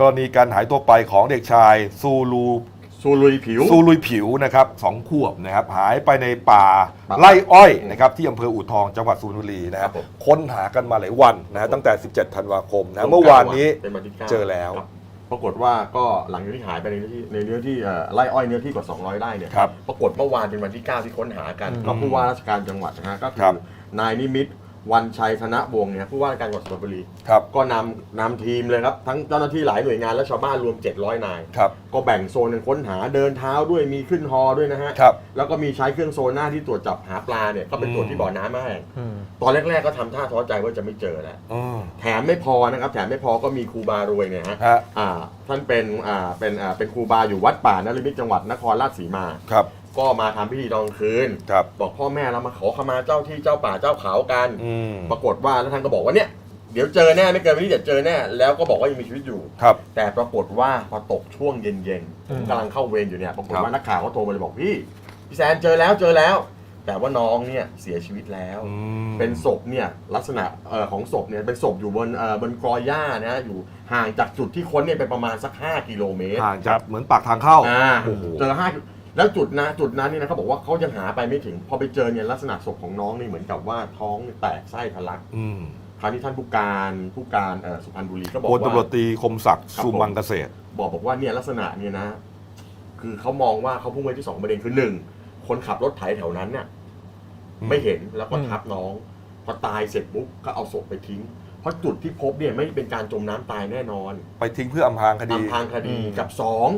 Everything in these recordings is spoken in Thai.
กรณีการหายตัวไปของเด็กชายซูลูซูลุยผิว ซูลุยผิวนะครับสองขวบนะครับหายไปในป่าป่าไร่อ้อยนะครับที่อำเภออู่ทองจังหวัดสุพรรณบุรีนะคครัรับบผม ค้นหากันมาหลายวันนะฮะตั้งแต่ 17 ธันวาคมนะเมื่อวานนี้เป็นวันที่ก้าเจอแล้ว ครับปรากฏว่าก็หลังจากที่หายไปในเนื้อที่ในเนื้อที่เอ่อไร่อ้อยเนื้อที่กว่า 200 ไร่เนี่ยครับปรากฏเมื่อวานเป็นวันที่ 9 ที่ค้นหากันอืมก็ผู้ว่าราชการจังหวัดนะฮะก็คืครัอบนายนิมิตร วันชัยธนวงศ์เนี่ยผู้ว่าราชการจังหวัดสุพรรณบุรี ครับ ก็นำนำทีมเลยครับ ทั้งเจ้าหน้าที่หลายหน่วยงานและชาวบ้านรวม 700 นาย ครับ ก็แบ่งโซนกันค้นหาเดินเท้าด้วยมีขึ้นฮอด้วยนะฮะ ครับ แล้วก็มีใช้เครื่องโซน่าที่ตรวจจับหาปลาเนี่ยก็เป็นตรวจที่บ่อน้ำแห้งอืม ตอนแรก ๆ ก็ทำท่าท้อใจว่าจะไม่เจอแล้ว อืม แถมไม่พอนะครับแถมไม่พอก็มีครูบารวยเนี่ยฮะฮะ อ่าท่านเป็นอ่าเป็นอ่าเป็นครูบาอยู่วัดป่านรมิตจังหวัดนครราชสีมา ครับ ก็มาทำพิธีตอนกลางคืน ครับ บอกพ่อแม่เรามาขอขมาเจ้าที่เจ้าป่าเจ้าเขากัน อืมปรากฏว่าแล้วท่านก็บอกว่าเนี่ยเดี๋ยวเจอแน่ไม่เกินวันนี้เดี๋ยวเจอแน่แล้วก็บอกว่ายังมีชีวิตอยู่ ครับ แต่ปรากฏว่าพอตกช่วงเย็นๆอืมกำลังเข้าเวรอยู่เนี่ยปรากฏครับว่านักข่าวก็โทรมาเลยบอกพี่พี่แซนเจอแล้วเจอแล้ว แต่ว่าน้องเนี่ยเสียชีวิตแล้ว อืม เป็นศพเนี่ยลักษณะเอ่อของศพเนี่ยเป็นศพอยู่บนเอ่อบนกรอยหญ้านะฮะอยู่ห่างจากจุดที่ค้นเนี่ยไปประมาณสัก 5 กิโลเมตรห่างจากเหมือนปากทางเข้าอ่าโอ้โห เจอห้า แล้วจุดนะจุดนั้นเนี่ยนะเขาบอกว่าเขายังหาไปไม่ถึง พอไปเจอเนี่ยลักษณะศพของน้องนี่เหมือนกับว่าท้องเนี่ยแตกไส้ทะลักอืมคราวนี้ท่านผู้การผู้การเอ่อสุพรรณบุรีก็บอกพลตำรวจว่าตรีคมศักดิ์ครับสุมังเกษตร บอกบอกว่าเนี่ยลักษณะเนี่ยนะ คือเขามองว่าเขาพุ่งไปที่สองประเด็นคือหนึ่งคนขับรถไถแถวนั้นเนี่ยอืม ไม่เห็นแล้วก็อืมทับน้อง พอตายเสร็จปุ๊บก็เอาศพไปทิ้ง เพราะจุดที่พบเนี่ยไม่เป็นการจมน้ำตายแน่นอนไปทิ้งเพื่ออำพรางคดีตามทางคดีอืม กับสอง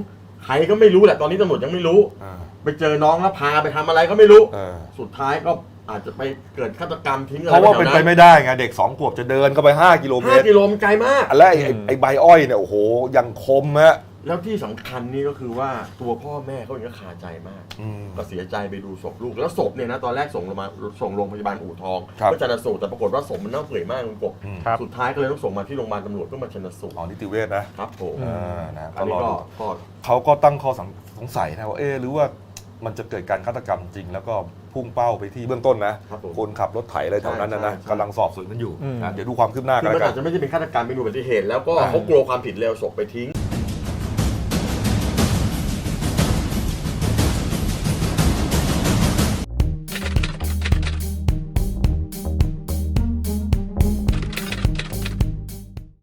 ใครก็ไม่รู้แหละตอนนี้ตำรวจยังไม่รู้ อ่าไปเจอน้องแล้วพาไปทำอะไรก็ไม่รู้ เออสุดท้ายก็อาจจะไปเกิดฆาตกรรมทิ้งอะไรเพราะว่าเป็นไปแถไม่ได้ไงเด็กสองขวบจะเดินก็ไป 5 กิโลเมห้าตรกิโลมันไกลมากอันแรกไอ้ไอ้อืมไอ้ใบอ้อยเนี่ยโอ้โหยังคมฮะ แล้วที่สำคัญนี่ก็คือว่าตัวพ่อแม่เขาเองก็คาใจมาก อืม ก็เสียใจไปดูศพลูก แล้วศพเนี่ยนะตอนแรกส่งโรงพยาบาลส่งโรงพยาบาลอู่ทองครับ เพื่อชันสูตรแต่ปรากฏว่าศพมันเน่าเปื่อยมากคุณกบอืมครับ สุดท้ายก็เลยต้องส่งมาที่โรงพยาบาลตำรวจเพื่อมาชันสูตรอ๋อนิติเวชนะ ครับผมอืมอ่านะอัก็นนี้รอก็ดูก็ เขาก็ตั้งข้อสงสงสัยนะว่าเอ๊ะหรือว่ามันจะเกิดการฆาตกรรมจริง แล้วก็พุ่งเป้าไปที่เบื้องต้นนะครับผมคนขับรถไถอะไรแถวนั้นนะนะใช่ใช่ กำลังสอบสวนกันอยู่อืม นะเดี๋ยวดูความคืบหน้าคืกันอมันแล้วกัอาจนจะไม่ใช่เป็นฆาตกรรมเป็นอุบัติเหตุแล้วก็อ่า เขากลัวความผิดเร็วศพไปทิ้ง